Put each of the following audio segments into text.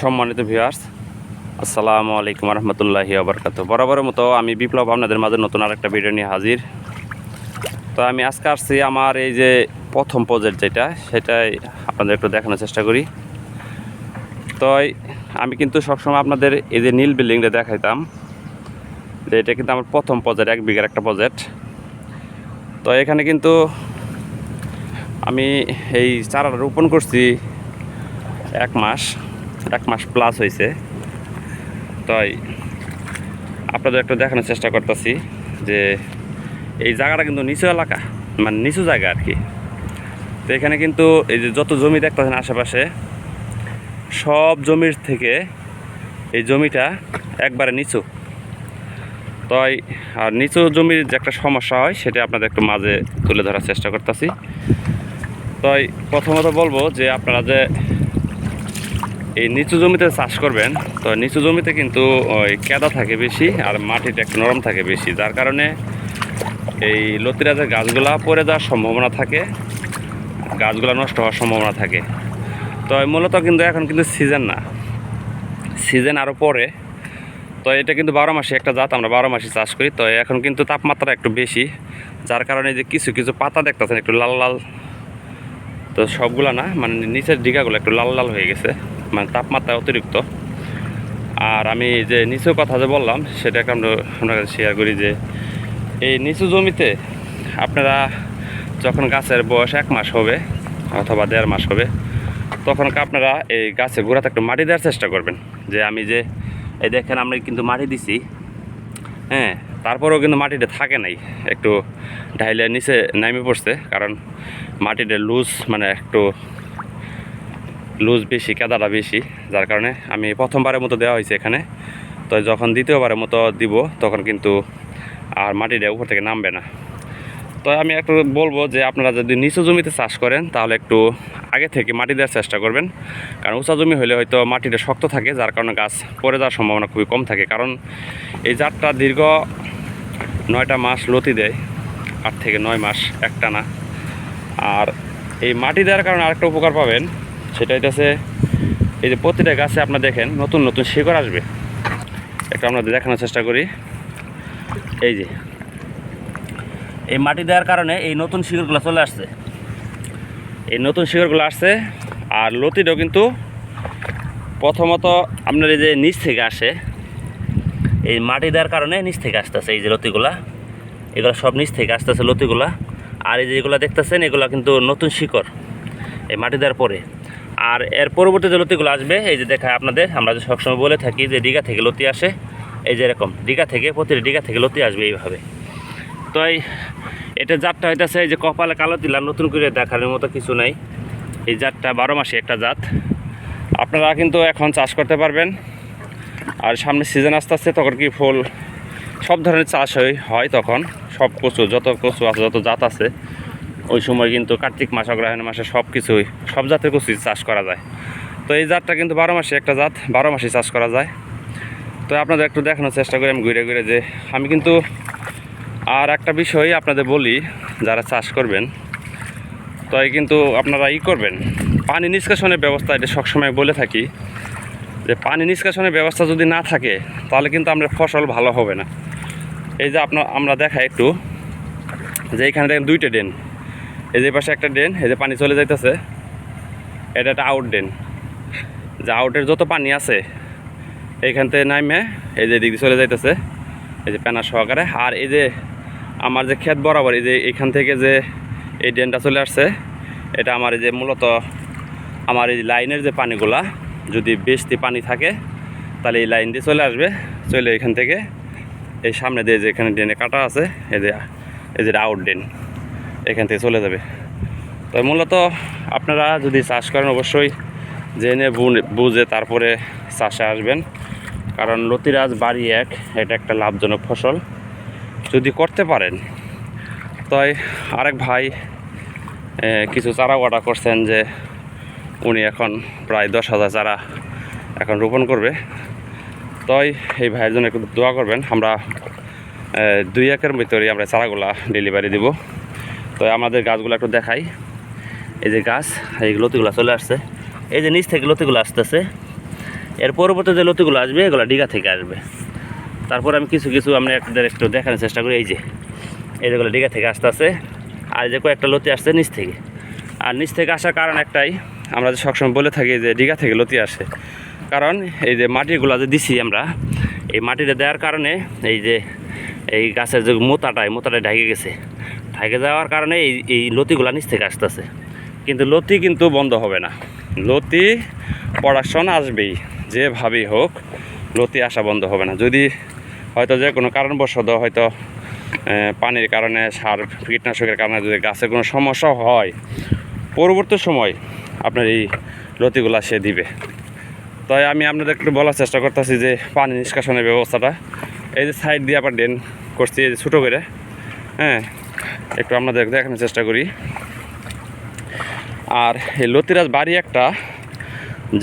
সম্মানিত ভিউয়ার্স আসসালামু আলাইকুম রহমতুল্লাহি আবরকাত বরাবরের মতো আমি বিপ্লব আপনাদের মাঝে নতুন আরেকটা ভিডিও নিয়ে হাজির। তো আমি আজকে আসছি আমার এই যে প্রথম প্রজেক্ট যেটা, সেটাই আপনাদের একটু দেখানোর চেষ্টা করি। তো আমি কিন্তু সবসময় আপনাদের এই যে নীল বিল্ডিংটা দেখাইতাম, যে এটা কিন্তু আমার প্রথম প্রজেক্ট এক বিঘার একটা প্রজেক্ট তো এখানে কিন্তু আমি এই চারাটা রোপণ করছি এক মাস। এক মাস প্লাস হয়েছে তাই আপনাদের একটু দেখানোর চেষ্টা করতেছি যে এই জায়গাটা কিন্তু নিচু এলাকা মানে নিচু জায়গা আর কি। তো এখানে কিন্তু এই যে যত জমি দেখতেছেন আশেপাশে, সব জমির থেকে এই জমিটা একবারে নিচু। তাই আর নিচু জমির যে একটা সমস্যা হয়, সেটা আপনাদের একটু মাঝে তুলে ধরার চেষ্টা করতেছি। তাই প্রথমত বলব যে আপনারা যে এই নিচু জমিতে চাষ করবেন, তো নিচু জমিতে কিন্তু ওই কেদা থাকে বেশি আর মাটিটা একটু নরম থাকে বেশি, যার কারণে এই লতিরাজের গাছগুলা পড়ে যাওয়ার সম্ভাবনা থাকে, গাছগুলা নষ্ট হওয়ার সম্ভাবনা থাকে। তো মূলত কিন্তু এখন কিন্তু সিজন না, সিজন আরও পরে, তো এটা কিন্তু বারো মাসে একটা জাত, আমরা বারো মাসে চাষ করি, তো এখন কিন্তু তাপমাত্রা একটু বেশি, যার কারণে যে কিছু কিছু পাতা দেখতেছেন একটু লাল লাল, তো সবগুলা না মানে নিচের ডিগাগুলো একটু লাল লাল হয়ে গেছে। মানে তাপমাত্রা অতিরিক্ত। আর আমি যে নিচু কথা যে বললাম, সেটাকে আমরা আপনার কাছে শেয়ার করি যে, এই নিচু জমিতে আপনারা যখন গাছের বয়স এক মাস হবে অথবা দেড় মাস হবে, তখন আপনারা এই গাছের গোড়াতে একটু মাটি দেওয়ার চেষ্টা করবেন। যে আমি যে, এই দেখেন আমরা কিন্তু মাটি দিছি হ্যাঁ তারপরেও কিন্তু মাটিটা থাকে নাই। একটু ঢাইলে নিচে নামে পড়ছে, কারণ মাটিটা লুজ মানে একটু লুজ বেশি, কেদাটা বেশি, যার কারণে আমি প্রথমবারের মতো দেওয়া হয়েছে এখানে। তো যখন দ্বিতীয়বারের মতো দিব, তখন কিন্তু আর মাটিটা উপর থেকে নামবে না। তো আমি একটু বলব যে, আপনারা যদি নিচু জমিতে চাষ করেন, তাহলে একটু আগে থেকে মাটি দেওয়ার চেষ্টা করবেন। কারণ উঁচা জমি হলে হয়তো মাটিটা শক্ত থাকে, যার কারণে গাছ পড়ে যাওয়ার সম্ভাবনা খুবই কম থাকে। কারণ এই জাতটা দীর্ঘ নয়টা মাস লতি দেয়, আট থেকে নয় মাস একটা না আর এই মাটি দেওয়ার কারণে আরেকটা উপকার পাবেন সেটা হইতেছে, এই যে প্রতিটা গাছে আপনার দেখেন, নতুন নতুন শিকড় আসবে। একটা আপনাদের দেখানোর চেষ্টা করি। এই যে, এই মাটি দেওয়ার কারণে এই নতুন শিকড়গুলো চলে আসছে। এই নতুন শিকড়গুলো আসছে, আর লতিটাও কিন্তু প্রথমত আপনার এই যে নিচ থেকে আসে, এই মাটি দেওয়ার কারণে নিচ থেকে আসতেছে এই যে লতিগুলা। এগুলো সব নিচ থেকে আসতেছে লতিগুলা। আর এই যে এগুলো দেখতেছেন, এগুলো কিন্তু নতুন শিকড়, এই মাটি দেওয়ার পরে। আর এর পরবর্তী যে লতিগুলো আসবে, এই যে দেখায় আপনাদের, আমরা যে সবসময় বলে থাকি যে দীঘা থেকে লতি আসে, এই যে এরকম, দীঘা থেকে, প্রতিটা দীঘা থেকে লতি আসবে এইভাবে। তো এই, এটা জাতটা হইতেছে এই যে কপালে কালো দিলাম নতুন করে দেখার মতো কিছু নাই। এই জাতটা বারো মাসে একটা জাত। আপনারা কিন্তু এখন চাষ করতে পারবেন। আর সামনে সিজন আসতে আসতে তখন কি ফুল, সব ধরনের চাষ হয় তখন। সব কচু, যত কচু আছে, যত জাত আছে ওই সময় কিন্তু কার্তিক মাস, অগ্রহায়ণ মাসে সব কিছুই সব জাতের কচু চাষ করা যায়। তো এই জাতটা কিন্তু বারো মাসে একটা জাত, বারো মাসে চাষ করা যায়। তো আপনাদের একটু দেখানোর চেষ্টা করি, আমি ঘুরে ঘুরে যে আমি কিন্তু আর একটা বিষয় আপনাদের বলি, যারা চাষ করবেন। তো এই কিন্তু আপনারা ই করবেন, পানি নিষ্কাশনের ব্যবস্থা এটা সবসময় বলে থাকি, যে পানি নিষ্কাশনের ব্যবস্থা যদি না থাকে, তাহলে কিন্তু আমরা ফসল ভালো হবে না। এই যে আপনার আমরা দেখাই একটু, যে এইখানে দেখেন দুইটা ড্রেন। এই যে পাশে একটা ড্রেন, এই যে পানি চলে যাইতেছে। এটা একটা আউট ড্রেন। যে আউটের যত পানি আছে, এইখান থেকে নামে এই যে দিক চলে যাইতেছে, এই যে প্যানা সহকারে। আর এই যে আমার যে ক্ষেত বরাবর, এই যে এইখান থেকে যে এই ড্রেনটা চলে আসছে, এটা আমার এই যে মূলত আমার এই লাইনের যে পানিগুলা, যদি বেশি পানি থাকে, তাহলে এই লাইন দিয়ে চলে আসবে। চলে এখান থেকে এই সামনে দিয়ে যে এখানে ড্রেনে কাটা আছে, এই যে এই যে আউট ড্রেন। এখান থেকে চলে যাবে। তো মূলত আপনারা যদি চাষ করেন অবশ্যই জেনে বুঝে তারপরে চাষে আসবেন। কারণ লতিরাজ বাড়ি এক, এটা একটা লাভজনক ফসল। যদি করতে পারেন, তাই আরেক ভাই কিছু চারা অর্ডার করছেন যে উনি এখন প্রায় দশ হাজার চারা এখন রোপণ করবে। তাই এই ভাইয়ের জন্য একটু দোয়া করবেন, আমরা দুই একের ভিতরেই আমরা চারাগুলা ডেলিভারি দিব। তো আমাদের গাছগুলো একটু দেখাই। এই যে গাছ, এই লতিগুলো চলে আসছে। এই যে নিচ থেকে লতিগুলো আসতেছে। এর পরবর্তী যে লতিগুলো আসবে, এগুলো ডিগা থেকে আসবে। তারপর আমি কিছু কিছু আমরা একদের একটু দেখানোর চেষ্টা করি। এই যে, এই যেগুলো ডিগা থেকে আসতে আসে আর যে কয়েকটা লতি আসছে নিচ থেকে। আর নিচ থেকে আসার কারণ একটাই, আমরা যে সবসময় বলে থাকি যে ডিগা থেকে লতি আসে। কারণ এই যে মাটিগুলো যে দিছি আমরা, এই মাটিটা দেওয়ার কারণে এই যে এই গাছের যে মোতাটা এই মোতাটা ঢাকে গেছে। ঢাকে যাওয়ার কারণে এই এই লতিগুলো নিচ থেকে আসতেছে। কিন্তু লতি কিন্তু বন্ধ হবে না। লতি প্রোডাকশন আসবেই, যেভাবেই হোক, লতি আসা বন্ধ হবে না। যদি হয়তো যে কোনো কারণবশত হয়তো পানির কারণে, সার, কীটনাশকের কারণে যদি গাছের কোনো সমস্যা হয়, পরবর্তী সময় আপনার এই লতিগুলা সে দিবে। তাই আমি আপনাদের একটু বলার চেষ্টা করতেছি যে পানি নিষ্কাশনের ব্যবস্থাটা। এই যে সাইড দিয়ে আবার ড্রেন করছি, এই যে ছোটো করে হ্যাঁ একটু আপনাদের দেখানোর চেষ্টা করি। আর এই লতিরাজ বাড়ি একটা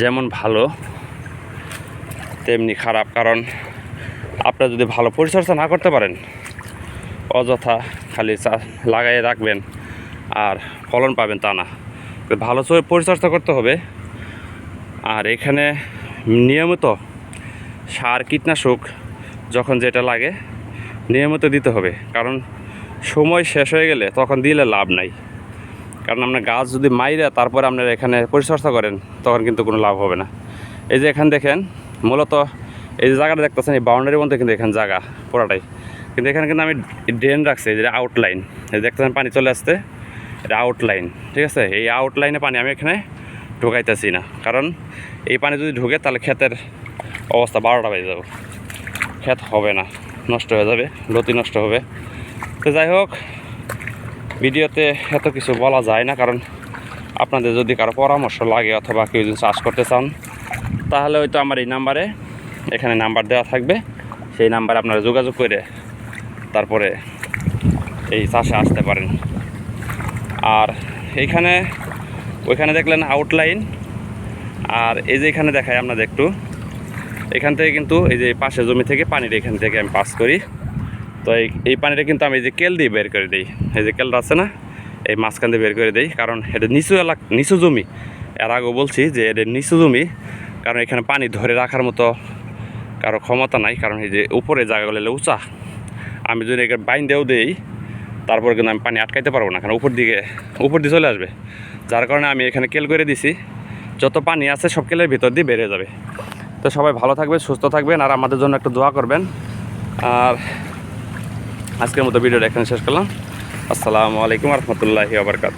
যেমন ভালো, তেমনি খারাপ, কারণ আপনারা যদি ভালো পরিচর্যা না করতে পারেন, অযথা খালি চা লাগাই রাখবেন আর ফলন পাবেন তা না। ভালো পরিচর্যা করতে হবে। আর এখানে নিয়মিত সার, কীটনাশক যখন যেটা লাগে, নিয়মিত দিতে হবে। কারণ সময় শেষ হয়ে গেলে তখন দিলে লাভ নাই। কারণ আপনার গাছ যদি মাইরে তারপরে আপনার এখানে পরিচর্যা করেন, তখন কিন্তু কোনো লাভ হবে না। এই যে এখানে দেখেন, মূলত এই যে জায়গাটা দেখতেছেন, এই বাউন্ডারির মধ্যে কিন্তু এখানে জায়গা পুরাটাই। কিন্তু এখানে কিন্তু আমি ড্রেন রাখছি, এই যে আউটলাইন এই দেখতেছেন পানি চলে আসতে এটা আউটলাইন ঠিক আছে? এই আউটলাইনে পানি আমি এখানে ঢোকাইতেছি না। কারণ এই পানি যদি ঢুকে, তাহলে ক্ষেতের অবস্থা বারোটা বেজে যাবে। ক্ষেত হবে না, নষ্ট হয়ে যাবে লতি নষ্ট হবে। তো যাই হোক, ভিডিওতে এত কিছু বলা যায় না, কারণ আপনাদের যদি কারও পরামর্শ লাগে অথবা কেউ যদি চাষ করতে চান, তাহলে হয়তো আমার এই নাম্বারে এখানে নাম্বার দেওয়া থাকবে। সেই নাম্বারে আপনারা যোগাযোগ করে তারপরে এই চাষে আসতে পারেন। আর এইখানে, ওইখানে দেখলেন আউটলাইন আর এই যে এখানে দেখায় আপনাদের একটু। এখান থেকে কিন্তু এই যে পাশে জমি থেকে পানির এখান থেকে আমি পাস করি। তো এই এই পানিটা কিন্তু আমি এই যে কেল দিয়ে বের করে দিই। এই যে কেলটা আছে না, এই মাঝখান দিয়ে বের করে দিই, কারণ এটা নিচু এলাক নিচু জমি। এর আগেও বলছি যে এটা নিচু জমি, কারণ এখানে পানি ধরে রাখার মতো কারও ক্ষমতা নাই, কারণ এই যে উপরে জায়গাগুলো হলো উঁচা। আমি যদি এখানে বাইন দেও দিই, তারপর কিন্তু আমি পানি আটকাইতে পারব না, কারণ উপর দিকে উপর দিয়ে চলে আসবে। যার কারণে আমি এখানে কেল করে দিছি। যত পানি আছে সব কেলের ভিতর দিয়ে বেড়ে যাবে। তো সবাই ভালো থাকবেন, সুস্থ থাকবেন, আর আমাদের জন্য একটু দোয়া করবেন। আর আজকের মতো ভিডিওটা এখানে শেষ করলাম। আসসালামু আলাইকুম রহমতুল্লাহি আবরকাত